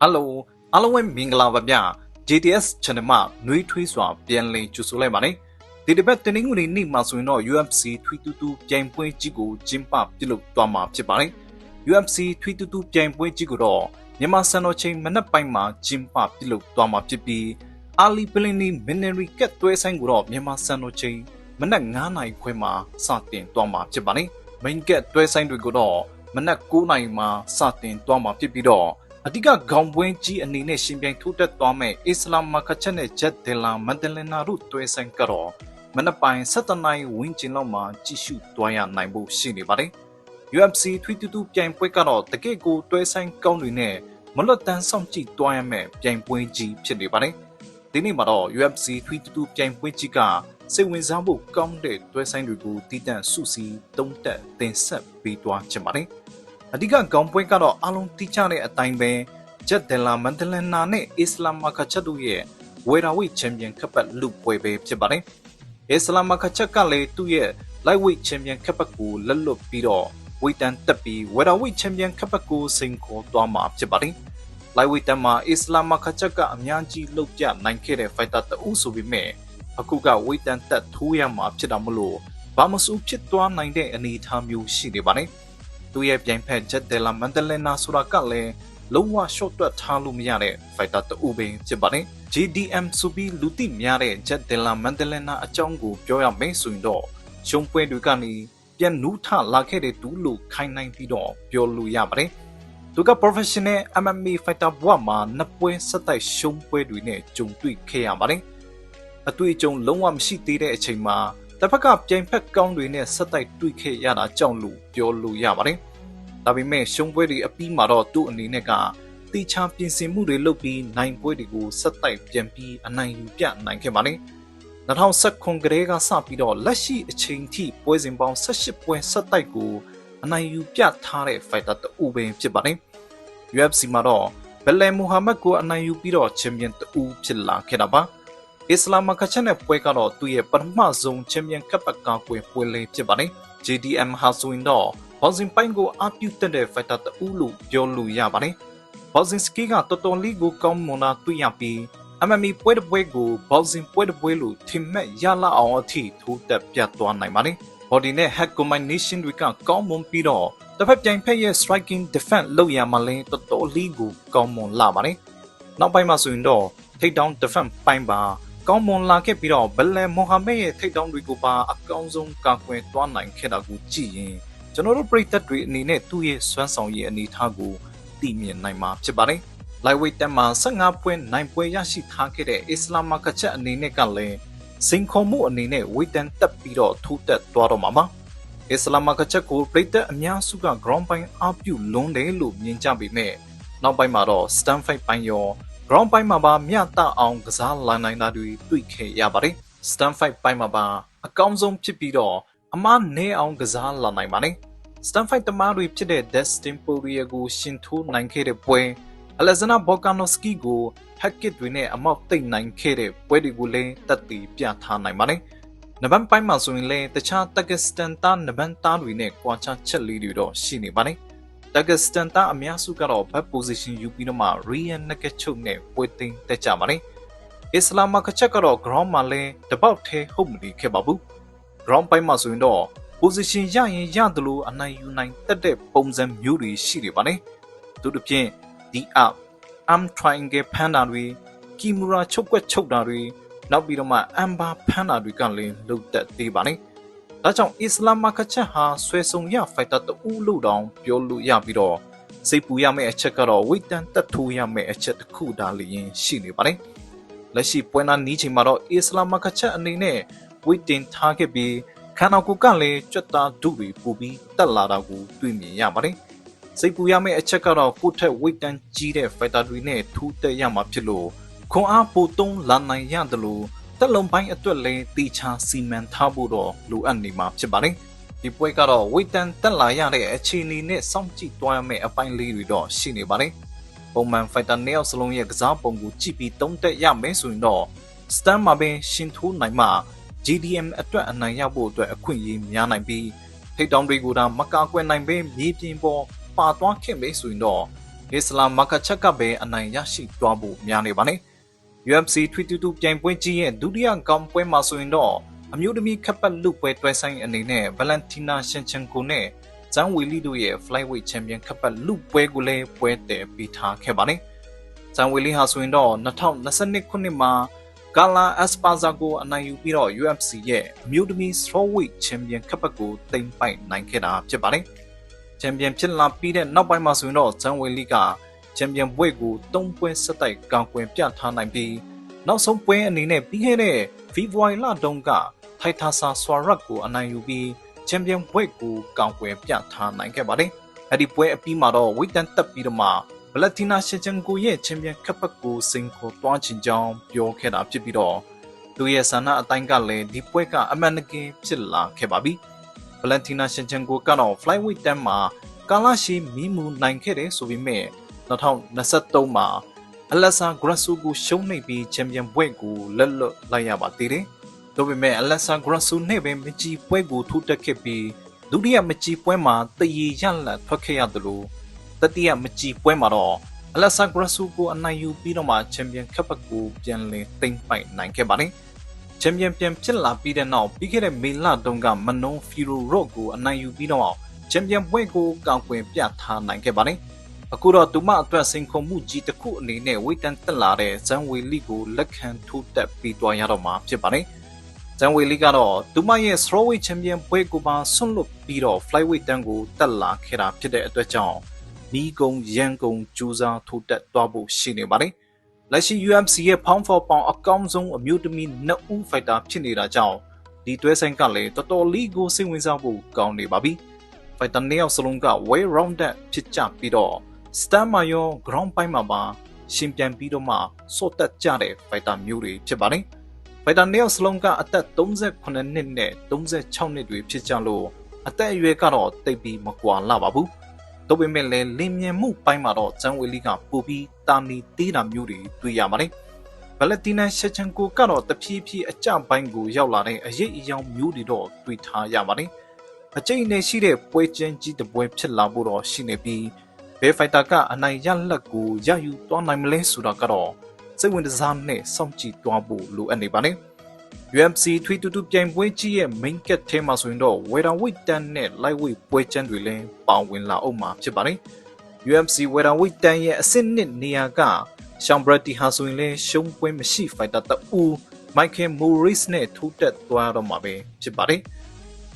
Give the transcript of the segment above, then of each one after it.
ဟယ်လိုအားလုံးပဲမင်္ဂလာပါဗျ JTS channel မှာနှွေးထွေးစွာပြန်လည်ကြိုဆိုလိုက်ပါတယ်ဒီတစ်ပတ်တင်းငွေနေ့မှာဆိုရင်တော့ UFC 322ပြိုင်ပွဲကြီးကိုကျင်းပပြုလုပ်သွားမှာဖြစ်ပါတယ် UFC 322ပြိုင်ပွဲကြီးကိုတော့မြန်မာစံတော်ချိန်မနက်ပိုင်းမှာကျင်းပပြုလုပ်သွားမှာဖြစ်ပြီးအာလီပလင်နီမင်နရီကက်သွဲဆိုင်ကိုတော့မြန်မာစံတော်ချိန်မနက်9:00နာရီခွဲမှာစတင်သွားမှာဖြစ်ပါတယ် main gate တွဲဆိုင်တွေကိုတော့မနက်9:00နာရီမှာစတင်သွားမှာဖြစ်ပြီးတော့ အဓိကခေါင်းပွဲကြီးအနေနဲ့ရှင်ပြိုင်ထိုးတက်သွားမဲ့အစ္စလာမ်မခချက်နဲ့ဂျက်ဒင်လာမန်ဒလင်နာတို့တွဲဆိုင်ကတော့မနက်ပိုင်း7:00နာရီဝန်းကျင်လောက်မှာကြည့်ရှုသွားရနိုင်ဖို့ရှိနေပါတယ် UFC 322ပြိုင်ပွဲကတော့တကယ့်ကိုတွဲဆိုင်ကောင်းတွေနဲ့မလွတ်တမ်းဆောင်ကြည့်သွားရမယ့်ပြိုင်ပွဲကြီးဖြစ်နေပါတယ်ဒီနေ့မှာတော့ UFC 322ပြိုင်ပွဲကြီးကစိတ်ဝင်စားဖို့ကောင်းတဲ့တွဲဆိုင်တွေကိုတည်တံ့စုစည်းတုံးတက်တင်ဆက်ပေးသွားချင်ပါတယ်။ အဓိကခေါင်းပွဲကတော့အလုံးတိကျတဲ့အတိုင်းပဲဂျက်ဒယ်လာမန်ဒလန်နာနဲ့အစ္စလာမ်မာခချက်တို့ရဲ့ဝေရာဝိတ်ချန်ပီယံကပ်လူပွဲပဲဖြစ်ပါတယ်။အစ္စလာမ်မာခချက်ကလည်းသူ့ရဲ့ lightweight champion ကပ်ကိုလက်လွတ်ပြီးတော့ဝိတ်တန်တက်ပြီးဝေရာဝိတ်ချန်ပီယံကပ်ကိုစိန်ခေါ်သွားမှာဖြစ်ပါတယ်။ lightweight တန်းမှာအစ္စလာမ်မာခချက်ကအများကြီးလှုပ်ပြနိုင်ခဲ့တဲ့ fighter တဦးဆိုပေမဲ့အခုကဝိတ်တန်တက်ထိုးရမှာဖြစ်တာမလို့ဘာမစူဖြစ်သွားနိုင်တဲ့အနေအထားမျိုးရှိနေပါတယ်။ သူရဲ့ပြိုင်ဖက်ဂျက်ဒယ်လာမန်ဒလင်နာဆိုတာကလည်းလုံးဝ short တွက်ထားလို့မရတဲ့ fighter တဦးပဲဖြစ်ပါတယ်။ GDM ဆိုပြီးလူသိများတဲ့ဂျက်ဒယ်လာမန်ဒလင်နာအကြောင်းကိုပြောရမယ်ဆိုရင်တော့ရှုံးပွဲတွေကနေပြန်နူးထလာခဲ့တဲ့သူလို့ခိုင်းနိုင်ပြီးတော့ပြောလို့ရပါတယ်။သူက professional MMA fighter ဘဝမှာနှစ်ပွဲဆက်တိုက်ရှုံးပွဲတွေနဲ့ကြုံတွေ့ခဲ့ရပါတယ်။အတွေ့အကြုံလုံးဝမရှိသေးတဲ့အချိန်မှာ တစ်ဖက်ကပြိုင်ဖက်ကောင်းတွေနဲ့ဆက်တိုက်တွေ့ခဲ့ရတာကြောင့်လို့ပြောလို့ရပါတယ်။ဒါပေမဲ့ရှုံးပွဲတွေအပြီးမှာတော့သူ့အနေနဲ့ကတေချာပြင်ဆင်မှုတွေလုပ်ပြီးနိုင်ပွဲတွေကိုဆက်တိုက်ပြန်ပြီးအနိုင်ယူပြနိုင်ခဲ့ပါတယ်။2019ကလေးကစပြီးတော့လက်ရှိအချိန်ထိပွဲစဉ်ပေါင်း18ပွဲဆက်တိုက်ကိုအနိုင်ယူပြထားတဲ့ fighter တူပဲဖြစ်ပါတယ်။ UFC မှာတော့ဘယ်လယ်မိုဟာမက်ကိုအနိုင်ယူပြီးတော့ချန်ပီယံတူဖြစ်လာခဲ့တာပါ။ အစ္စလာမ်မကချက်နဲ့ပွဲကတော့သူ့ရဲ့ပထမဆုံးချန်ပီယံကပ်ပကာကွယ်ပွဲလေးဖြစ်ပါတယ်။ JDM ဟာဆိုရင်တော့ဘောဇင်ပိုင်းကိုအပြုတ်တဲ့ fighter တူလို့ပြောလို့ရပါတယ်။ဘောဇင်စကီကတော်တော်လေးကိုကောင်းမွန်တာတွေ့ရပြီး MMA ပွဲတစ်ပွဲကိုဘောဇင်ပွဲတစ်ပွဲလို့ထင်မဲ့ရလာအောင်အထိထိုးတက်ပြတ်သွားနိုင်ပါတယ်။ body နဲ့ head combination တွေကကောင်းမွန်ပြီးတော့တစ်ဖက်ပြိုင်ဖက်ရဲ့ striking defense လုပ်ရမှလည်းတော်တော်လေးကိုကောင်းမွန်လာပါတယ်။နောက်ပိုင်းမှာဆိုရင်တော့ take down defense ပိုင်းပါ ကောင်းမွန်လာခဲ့ပြီးတော့ဘလန်မိုဟာမက်ရဲ့ထိတ်တောင်းတွေကိုပါအကောင်းဆုံးကာကွယ်သွားနိုင်ခဲ့တာကိုကြည့်ရင်ကျွန်တော်တို့ပြည်သက်တွေအနေနဲ့သူ့ရဲ့စွမ်းဆောင်ရည်အနေအထားကိုသိမြင်နိုင်မှာဖြစ်ပါတယ်။ lightweight တက်မှာ15ပွဲနိုင်ပွဲရရှိထားခဲ့တဲ့အစ္စလာမ်မာကချက်အနေနဲ့ကလည်းစင်ခုံမှုအနေနဲ့ဝေတန်တက်ပြီးတော့ထိုးတက်သွားတော့မှာပါ။အစ္စလာမ်မာကချက်ကိုပြည်သက်အများစုက ground ပိုင်းအပြုလွန်းတယ်လို့မြင်ကြပေမဲ့နောက်ပိုင်းမှာတော့ stand fight ပိုင်းရော ground ပိုင်းမှာပါမျှတအောင်ကစားလာနိုင်တာတွေတွေ့ခဲ့ရပါတယ်။ stand fight ပိုင်းမှာပါအကောင်းဆုံးဖြစ်ပြီးတော့အမားနဲအောင်ကစားလာနိုင်ပါတယ်။ stand fight တမားတွေဖြစ်တဲ့ Dustin Poirier ကိုရှင်ထိုးနိုင်ခဲ့တဲ့ပွဲ Alexander Volkanovski ကို hacket တွေနဲ့အမောက်သိမ့်နိုင်ခဲ့တဲ့ပွဲတွေကိုလည်းတက်တည်ပြထားနိုင်ပါတယ်။နဗန်ပိုင်းမှာဆိုရင်လည်းတခြား Takistan သားနဗန်သားတွေနဲ့ကွာခြားချက်လေးတွေတော့ရှိနေပါတယ်။ တက္ကစတန်သားအများစုကတော့ back position ယူပြီးတော့မှ rear naked choke နဲ့ပွဲသိမ်းတက်ကြပါတယ်။အစ္စလာမ်ကချက်ကတော့ ground မှာလည်းတပေါက်သေးဟုတ်မနေခဲ့ပါဘူး။ ground ပိုင်းမှာဆိုရင်တော့ position ရရင်ရတယ်လို့အနိုင်ယူနိုင်တတ်တဲ့ပုံစံမျိုးတွေရှိနေပါတယ်။သူတို့ဖြင့် the up arm triangle ဖမ်းတာတွေ kimura ချုပ်ကွက်ချုပ်တာတွေနောက်ပြီးတော့မှ amber ဖမ်းတာတွေကလည်းလုတ်တက်သေးပါတယ်။ ဒါကြောင့်အစ္စလာမ်မာကချက်ဟာဆွဲဆုံရဖိုက်တာတူလို့တောင်ပြောလို့ရပြီးတော့စိတ်ပူရမယ့်အချက်ကတော့ဝိတန်တက်ထိုးရမယ့်အချက်တစ်ခုဒါလျင်ရှိနေပါတယ်။လက်ရှိပွဲနာနီးချိန်မှာတော့အစ္စလာမ်မာကချက်အနေနဲ့ဝိတင်ထားခဲ့ပြီးခန္ဓာကိုယ်ကလည်းကြွက်သားဒုတွေပူပြီးတက်လာတာကိုတွေ့မြင်ရပါတယ်။စိတ်ပူရမယ့်အချက်ကတော့ကိုယ့်ထက်ဝိတန်ကြီးတဲ့ဖိုက်တာတွေနဲ့ထူးတက်ရမှာဖြစ်လို့ခွန်အားပိုသုံးလာနိုင်ရတယ်လို့ တက်လုံးပိုင်းအတွက်လည်းတေချာစီမံထားဖို့တော့လိုအပ်နေမှာဖြစ်ပါတယ်။ဒီပွဲကတော့ဝေတန်တက်လာရတဲ့အခြေအနေနဲ့စောင့်ကြည့်သွားရမယ့်အပိုင်းလေးတွေတော့ရှိနေပါတယ်။ပုံမှန် fighter နှစ်ယောက်စလုံးရဲ့ကစားပုံကိုကြည့်ပြီးတုံးတက်ရမယ်ဆိုရင်တော့ stand မှာပင်ရှင်ထိုးနိုင်မှ GDM အတွက်အနိုင်ရဖို့အတွက်အခွင့်အရေးများနိုင်ပြီးထိတ်တောင်တွေကိုဒါမကာကွယ်နိုင်ပဲမြေပြင်ပေါ်ပါသွားခဲ့မယ်ဆိုရင်တော့အစ္စလာမ်မာကာချက်ကပဲအနိုင်ရရှိသွားဖို့များနေပါတယ်။ UFC 322ပြိုင်ပွဲကြီးရဲ့ဒုတိယကောင်ပွဲမှာဆိုရင်တော့အမျိုးသမီးခပ်ပတ်လူပွဲတွဲဆိုင်အနေနဲ့ Valentina Shevchenko နဲ့ဇန်ဝီလီတို့ရဲ့ Flyweight Champion ခပ်ပတ်လူပွဲကိုလည်းပွဲတည်ပြီးထားခဲ့ပါတယ်။ဇန်ဝီလီဟာဆိုရင်တော့2022ခုနှစ်မှာဂါလာအက်စပါဇာကိုအနိုင်ယူပြီးတော့ UFC ရဲ့အမျိုးသမီး Strawweight Champion ခပ်ပတ်ကိုတင်ပိုက်နိုင်ခဲ့တာဖြစ်ပါတယ်။ Champion ဖြစ်လာပြီးတဲ့နောက်ပိုင်းမှာဆိုရင်တော့ဇန်ဝီလီက ချန်ပီယံဘွဲ့ကို၃ပွဲဆက်တိုက်ကောင်ကွယ်ပြထားနိုင်ပြီးနောက်ဆုံးပွဲအနေနဲ့ပြီးခဲ့တဲ့ဖေဖော်ဝါရီလတုန်းကထိုက်တာဆာဆွာရက်ကိုအနိုင်ယူပြီးချန်ပီယံဘွဲ့ကိုကောင်ကွယ်ပြထားနိုင်ခဲ့ပါတယ်။အဲ့ဒီပွဲအပြီးမှာတော့ဝိတန်တက်ပြီးတော့မှဗလက်တီနာရှီချန်ကိုရဲ့ချန်ပီယံကပ်ပတ်ကိုစင်ခေါ်တွားချင်ကြောင်းပြောခဲ့တာဖြစ်ပြီးတော့သူရဲ့ဆန္ဒအတိုင်းကလည်းဒီပွဲကအမှန်တကယ်ဖြစ်လာခဲ့ပါပြီ။ဗလက်တီနာရှီချန်ကိုကတော့ flyweight တန်းမှာကာလာရှိမီမူနိုင်ခဲ့တယ်ဆိုပေမဲ့ 2023မှာအလက်ဆာဂရက်ဆူကိုရှုံးနိမ့်ပြီးချန်ပီယံဘွဲ့ကိုလက်လွတ်လိုက်ရပါသေးတယ်။ဒါပေမဲ့အလက်ဆာဂရက်ဆူနဲ့ပဲမကြည်ပွဲကိုထိုးတက်ခဲ့ပြီးဒုတိယမကြည်ပွဲမှာတရီရလတ်ထွက်ခဲ့ရတယ်လို့တတိယမကြည်ပွဲမှာတော့အလက်ဆာဂရက်ဆူကိုအနိုင်ယူပြီးတော့မှချန်ပီယံကပ်ပတ်ကိုပြန်လည်သိမ်းပိုက်နိုင်ခဲ့ပါတယ်။ချန်ပီယံပြန်ဖြစ်လာပြီးတဲ့နောက်ပြီးခဲ့တဲ့မေလတုန်းကမနုံဖီရိုရော့ကိုအနိုင်ယူပြီးတော့ချန်ပီယံပွဲကိုကောက်ွယ်ပြထားနိုင်ခဲ့ပါတယ်။ အခုတော့သူမအတွက်စိန်ခေါ်မှုကြီးတစ်ခုအနေနဲ့ဝေတန်တက်လာတဲ့ဇန်ဝေလီကိုလက်ခံထိုးတက်ပြီးသွားရတော့မှာဖြစ်ပါတယ်။ဇန်ဝေလီကတော့သူမရဲ့ strawweight champion ပွဲကိုပါဆွန့်လွတ်ပြီးတော့ flyweight တန်းကိုတက်လာခဲ့တာဖြစ်တဲ့အတွက်ကြောင့်ဒီကုံရန်ကုန်ကျူးစာထိုးတက်သွားဖို့ရှိနေပါတယ်။လက်ရှိ UFC ရဲ့ pound for pound အကောင်းဆုံးအမျိုးသမီးနှစ်ဦး fighter ဖြစ်နေတာကြောင့်ဒီတွဲဆိုင်ကလည်းတော်တော်လေးကိုစိတ်ဝင်စားဖို့ကောင်းနေပါပြီ။ fighter နှစ်ယောက်စလုံးက way rounded ဖြစ်ကြပြီးတော့ စတန်မာရော ground ပိုင်းမှာပါရှင်ပြန်ပြီးတော့မှစော့တက်ကြတဲ့ fighter မျိုးတွေဖြစ်ပါတယ်။ fighter နှစ်ယောက်စလုံးကအသက်38နှစ်နဲ့36နှစ်တွေဖြစ်ကြလို့အသက်အရွယ်ကတော့တိတ်ပြီးမကွာလာပါဘူး။ဒါပေမဲ့လည်းလင်မြန်မှုပိုင်းမှာတော့ဂျန်ဝီလီကပိုပြီးတာနီသေးတာမျိုးတွေတွေ့ရပါတယ်။ဗလက်တီနာရှက်ချန်ကိုကတော့တဖြည်းဖြည်းအကြပိုင်းကိုရောက်လာတဲ့အရေးအယောင်မျိုးတွေတော့တွေ့ထားရပါတယ်။အကျိန်နဲ့ရှိတဲ့ပွဲကျင်းကြီးတစ်ပွဲဖြစ်လာဖို့တော့ရှိနေပြီး ဘယ်ဖိုက်တာကအနိုင်ရလက်ကိုရယူသွားနိုင်မလဲဆိုတာကတော့စိတ်ဝင်စားနဲ့စောင့်ကြည့်သွားဖို့လိုအပ်နေပါနဲ့ UFC 322ပြိုင်ပွဲကြီးရဲ့ main cat ထဲမှာဆိုရင်တော့ welterweight တန်းနဲ့ lightweight ပွဲချမ်းတွေလည်းပါဝင်လာအောင်မှာဖြစ်ပါတယ် UFC welterweight တန်းရဲ့အဆင့်နှစ်နေရာက Sean Brady ဟာဆိုရင်လည်းရှုံးပွဲမရှိ fighter တူ Michael Morris နဲ့ထိုးတက်သွားတော့မှာပဲဖြစ်ပါတယ်။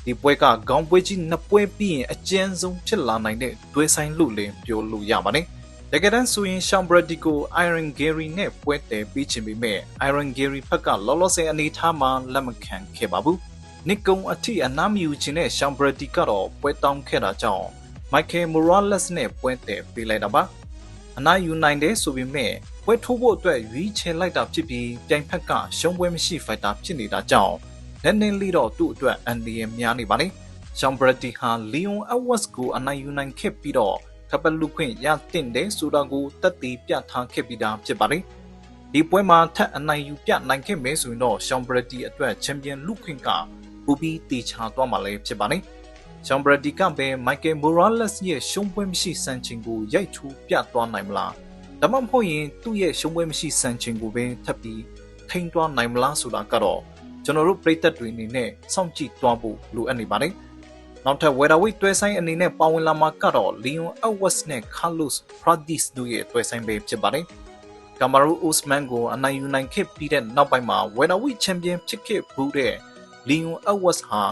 ဒီပွဲကခေါင်းပွဲကြီးနှစ်ပွဲပြီးရင်အကျဉ်းဆုံးဖြစ်လာနိုင်တဲ့တွဲဆိုင်လို့လည်းပြောလို့ရပါတယ်။တကယ်တမ်းဆိုရင် Sean Brady ကို Iron Gary နဲ့ပွဲတည်ပြီးချင်ပေမဲ့ Iron Gary ဘက်ကလောလောဆယ်အနေထားမှာလက်မခံခဲ့ပါဘူး။နစ်ကုံအထိအနားမယူချင်တဲ့ Sean Brady ကတော့ပွဲတောင်းခဲ့တာကြောင့် Michael Morales နဲ့ပွဲတည်ပေးလိုက်တာပါ။အနားယူနိုင်တယ်ဆိုပေမဲ့ပွဲထိုးဖို့အတွက်ရွေးချယ်လိုက်တာဖြစ်ပြီးပြိုင်ဖက်ကရှုံးပွဲမရှိဖိုက်တာဖြစ်နေတာကြောင့် နည်းနည်းလေးတော့သူ့အတွက်အန်ဒီယများနေပါလေ။ရှောင်းဘရတီဟာလီယွန်အဝတ်ကိုအနိုင်ယူနိုင်ခဲ့ပြီးတော့ကပလူခွင့်ရတင်တယ်ဆိုတာကိုတက်တည်ပြထားခဲ့ပြီးသားဖြစ်ပါလေ။ဒီပွဲမှာထပ်အနိုင်ယူပြနိုင်ခဲ့မယ်ဆိုရင်တော့ရှောင်းဘရတီအတွက်ချန်ပီယံလူခွင့်ကပူပြီးတေချာသွားမှာလည်းဖြစ်ပါလေ။ရှောင်းဘရတီကပဲမိုက်ကယ်မိုရာလက်စ်ရဲ့ရှုံးပွဲမရှိစံချိန်ကိုရိုက်ထူးပြသွားနိုင်မလား။ဒါမှမဟုတ်ရင်သူ့ရဲ့ရှုံးပွဲမရှိစံချိန်ကိုပဲထပ်ပြီးထိန်းသွားနိုင်မလားဆိုတာကတော့ ကျွန်တော်တို့ပြည်သက်တွေအနေနဲ့စောင့်ကြည့်သွားဖို့လိုအပ်နေပါတယ်။နောက်ထပ် Weatherweight တွဲဆိုင်အနေနဲ့ပါဝင်လာမှာကတော့ Leon Edwards နဲ့ Carlos Pradesh တို့ရဲ့တွဲဆိုင်ပဲဖြစ်ပါတယ်။ Kamaru Usman ကိုအနိုင်ယူနိုင်ခဲ့ပြီးတဲ့နောက်ပိုင်းမှာ Weatherweight Champion ဖြစ်ခဲ့ဘူးတဲ့ Leon Edwards ဟာ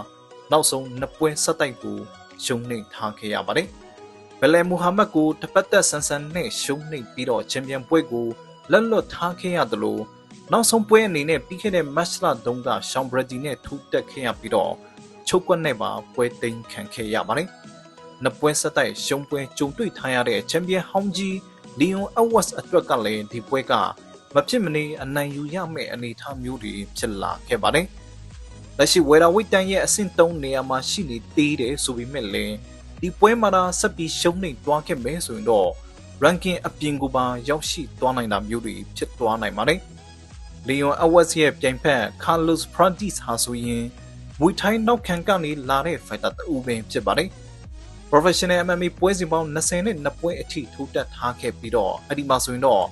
နောက်ဆုံးနှစ်ပွဲဆက်တိုက်ကိုရှုံးနိမ့်ထားခဲ့ရပါတယ်။ဘယ်လယ်မူဟာမက်ကိုတပတ်သက်ဆန်ဆန်နဲ့ရှုံးနိမ့်ပြီးတော့ချန်ပီယံပွဲကိုလက်လွတ်ထားခဲ့ရတယ်လို့ နောက်ဆုံးပွဲအနေနဲ့ပြီးခဲ့တဲ့ match လတုန်းကရှောင်းဘရဒီနဲ့ထူးတက်ခဲ့ရပြီးတော့ချုပ်ကွက်နဲ့ပါပွဲသိမ်းခံခဲ့ရပါတယ်။နှစ်ပွဲဆက်တိုက်ရှုံးပွဲကြုံတွေ့ထားရတဲ့ချန်ပီယံဟောင်းကြီးလီယွန်အဝတ်အတွက်ကလည်းဒီပွဲကမဖြစ်မနေအနိုင်ယူရမယ့်အနေအထားမျိုးတွေဖြစ်လာခဲ့ပါတယ်။လက်ရှိဝေရာဝိတန်ရဲ့အဆင့်3နေရာမှာရှိနေသေးတယ်ဆိုပေမဲ့လည်းဒီပွဲမှာဆက်ပြီးရှုံးနေသွားခဲ့မယ်ဆိုရင်တော့ ranking အပြင်ကိုပါရောက်ရှိသွားနိုင်တာမျိုးတွေဖြစ်သွားနိုင်ပါတယ်။ လီယွန်အဝက်စ်ရဲ့ပြိုင်ဖက်ကာလော့စ်ဖရန်တီစ်ဟာဆိုရင်မွေထိုင်းနောက်ခံကနေလာတဲ့ဖိုက်တာတူပဲဖြစ်ပါတယ်။ professional MMA ပွဲစဉ်ပေါင်း20နဲ့2ပွဲအထိထိုးတက်ထားခဲ့ပြီးတော့အဲ့ဒီမှာဆိုရင်တော့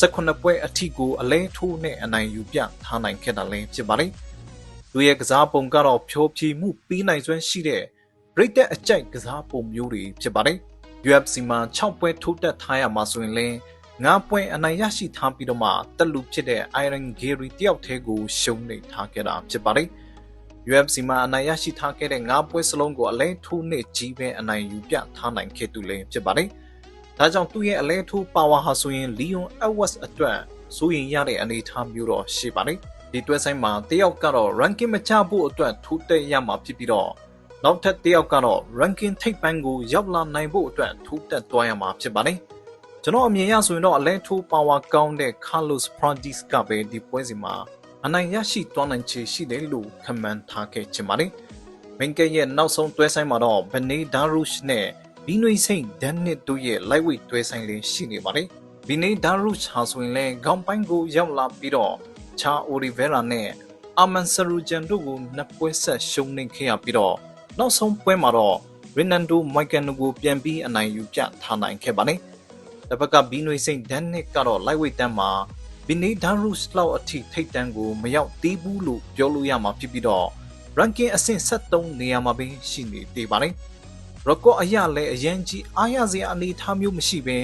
18ပွဲအထိကိုအလဲထိုးနဲ့အနိုင်ယူပြထားနိုင်ခဲ့တာလည်းဖြစ်ပါတယ်။သူရဲ့ကစားပုံကတော့ဖြိုးဖြီးမှုပြီးနိုင်စွမ်းရှိတဲ့ break တဲ့အကြိုက်ကစားပုံမျိုးတွေဖြစ်ပါတယ်။ UFC မှာ6ပွဲထိုးတက်ထားရမှာဆိုရင်လည်း 9ပွဲအနိုင်ရရှိထားပြီးတော့မှတက်လူဖြစ်တဲ့ Iron Gary တယောက်တည်းကိုရှုံးနေထားခဲ့တာဖြစ်ပါတယ်။ UFC မှာအနိုင်ရရှိထားခဲ့တဲ့၅ပွဲစလုံးကိုအလဲထိုးနဲ့ကြီးပဲအနိုင်ယူပြထားနိုင်ခဲ့သူလည်းဖြစ်ပါတယ်။ဒါကြောင့်သူ့ရဲ့အလဲထိုးပါဝါဟာဆိုရင် Leon Edwards အတွက်စိုးရင်ရတဲ့အနေအထားမျိုးတော့ရှိပါတယ်။ဒီတွဲဆိုင်မှာတယောက်ကတော့ ranking မချဖို့အတွက်ထိုးတက်ရမှာဖြစ်ပြီးတော့နောက်ထပ်တယောက်ကတော့ ranking ထိပ်ပိုင်းကိုရောက်လာနိုင်ဖို့အတွက်ထိုးတက်သွားရမှာဖြစ်ပါတယ်။ ကျွန်တော်အမြင်ရဆိုရင်တော့အလဲထိုးပါဝါကောင်းတဲ့ Carlos Pratis ကပဲဒီပွဲစီမှာအနိုင်ရရှိသွားနိုင်ခြေရှိတယ်လို့ခန့်မှန်းထားခဲ့ချင်ပါတယ်။မင်ကရဲ့နောက်ဆုံးတွဲဆိုင်မှာတော့ဘနေဒါရုရှ်နဲ့ဘီနွေစိန်ဒန်နစ်တို့ရဲ့ lightweight တွဲဆိုင်လေးရှိနေပါတယ်။ဘီနေဒါရုရှ်ဟာဆိုရင်လည်းခေါင်းပိုင်းကိုရောက်လာပြီးတော့ချာအိုရီဗေရာနဲ့အာမန်ဆရူဂျန်တို့ကိုနှစ်ပွဲဆက်ရှုံးနေခဲ့ရပြီးတော့နောက်ဆုံးပွဲမှာတော့ရီနန်ဒိုမိုက်ကန်နိုကိုပြန်ပြီးအနိုင်ယူပြထားနိုင်ခဲ့ပါတယ်။ တစ်ဖက်ကဘီနွေစိန်ဒန်နစ်ကတော့ lightweight တန်းမှာဘီနီဒါရုစ်လောက်အထိထိတ်တန်းကိုမရောက်သေးဘူးလို့ပြောလို့ရမှာဖြစ်ပြီးတော့ ranking အဆင့်73နေရာမှာပဲရှိနေသေးပါတယ်။ record အရလည်းအရင်ကြီးအားရစရာအနေအထားမျိုးမရှိဘဲ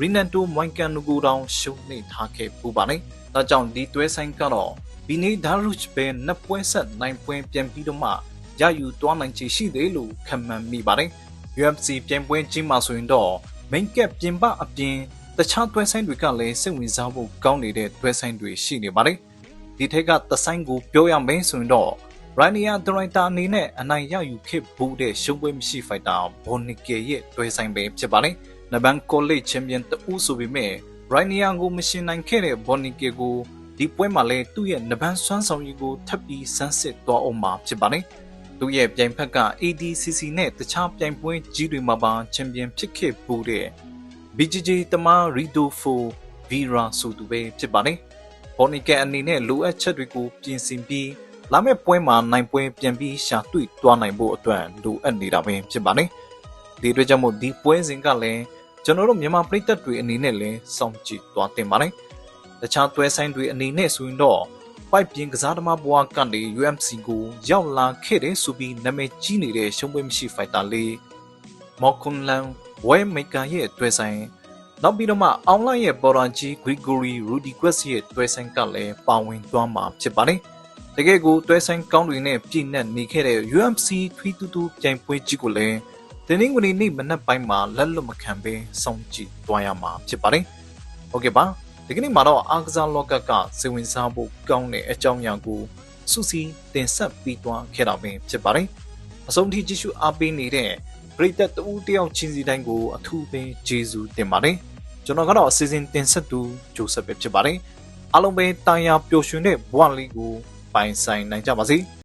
Renato Moicano ကိုတောင်ရှုံးနေထားခဲ့ပူပါတယ်။ဒါကြောင့်ဒီတွဲဆိုင်ကတော့ဘီနီဒါရုစ်ပဲနှစ်ပွဲဆက်နိုင်ပွဲပြန်ပြီးတော့မှရယူသွားနိုင်ချေရှိသေးလို့ခန့်မှန်းမိပါတယ်။ UFC ပြန်ပွဲကြီးမှာဆိုရင်တော့ main cap ပြင်ပအပြင်တခြားတွဲဆိုင်တွေကလည်းစိတ်ဝင်စားဖို့ကောင်းနေတဲ့တွဲဆိုင်တွေရှိနေပါတယ်။ဒီထက်ကသဆိုင်ကိုပြောရမယ်ဆိုရင်တော့ Rania Director အနေနဲ့အနိုင်ရယူခဲ့ဘူးတဲ့ရှုံးပွဲမရှိဖိုက်တာဘော်နီကေရဲ့တွဲဆိုင်ပဲဖြစ်ပါတယ်။နဘန်ကောလိပ်ချန်ပီယံတူဆိုပေမဲ့ Rania ကိုမရှင်နိုင်ခဲ့တဲ့ဘော်နီကေကိုဒီပွဲမှာလည်းသူ့ရဲ့နဘန်စွမ်းဆောင်ရည်ကိုထပ်ပြီးဆန်းစစ်သွားအောင်မှာဖြစ်ပါတယ်။ သူ့ရဲ့ပြိုင်ဖက်က ADCC နဲ့တခြားပြိုင်ပွဲကြီးတွေမှာပါချန်ပီယံဖြစ်ခဲ့ဘူးတဲ့ BJJ တမရီဒိုဖိုဗီရာဆိုသူပဲဖြစ်ပါတယ်။ဘော်နီကန်အနေနဲ့လိုအပ်ချက်တွေကိုပြင်ဆင်ပြီးလာမယ့်ပွဲမှာနိုင်ပွဲပြန်ပြီးရှာတွေ့သွားနိုင်ဖို့အတွက်လိုအပ်နေတာပဲဖြစ်ပါတယ်။ဒီအတွက်ကြောင့်မို့ဒီပွဲစဉ်ကလည်းကျွန်တော်တို့မြန်မာပြည်သက်တွေအနေနဲ့လည်းစောင့်ကြည့်သွားတင်ပါတယ်။တခြားတွဲဆိုင်တွေအနေနဲ့ဆိုရင်တော့ ပိုက်ပြင်ကစားသမားဘွားကနေ UMC ကိုရောက်လာခဲ့တဲ့ဆိုပြီးနာမည်ကြီးနေတဲ့ရှုံးပွဲမရှိဖိုက်တာလေးမော်ကွန်လန်ဝဲမေကာရဲ့တွဲဆိုင်နောက်ပြီးတော့မှအွန်လိုင်းရဲ့ပေါ်ရာဂျီ Gregory Rodriguez ရဲ့တွဲဆိုင်ကလည်းပါဝင်သွားမှာဖြစ်ပါတယ်။တကယ်ကိုတွဲဆိုင်ကောင်းတွေနဲ့ပြည့်နှက်နေခဲ့တဲ့ UMC 322ပြိုင်ပွဲကြီးကိုလည်းတင်းနင်းဝင်နေ့မနက်ပိုင်းမှာလက်လွတ်မခံဘဲစောင့်ကြည့်သွားရမှာဖြစ်ပါတယ်။ဟုတ်ကဲ့ပါ ဒီကနေ့မှာတော့အားကစားလောကကစေဝင်စားဖို့ကောင်းတဲ့အကြောင်းအရာကိုစုစည်းတင်ဆက်ပြီးသွားခဲ့တာပဲဖြစ်ပါတယ်။အဆုံးထိကြည့်ရှုအားပေးနေတဲ့ပရိသတ်တူတယောက်ချင်းစီတိုင်းကိုအထူးပဲကျေးဇူးတင်ပါတယ်။ကျွန်တော်ကတော့အစီအစဉ်တင်ဆက်သူဂျိုဆက်ပဲဖြစ်ပါတယ်။အားလုံးပဲတာယာပျော်ရွှင်တဲ့ဘဝလေးကိုပိုင်ဆိုင်နိုင်ကြပါစေ။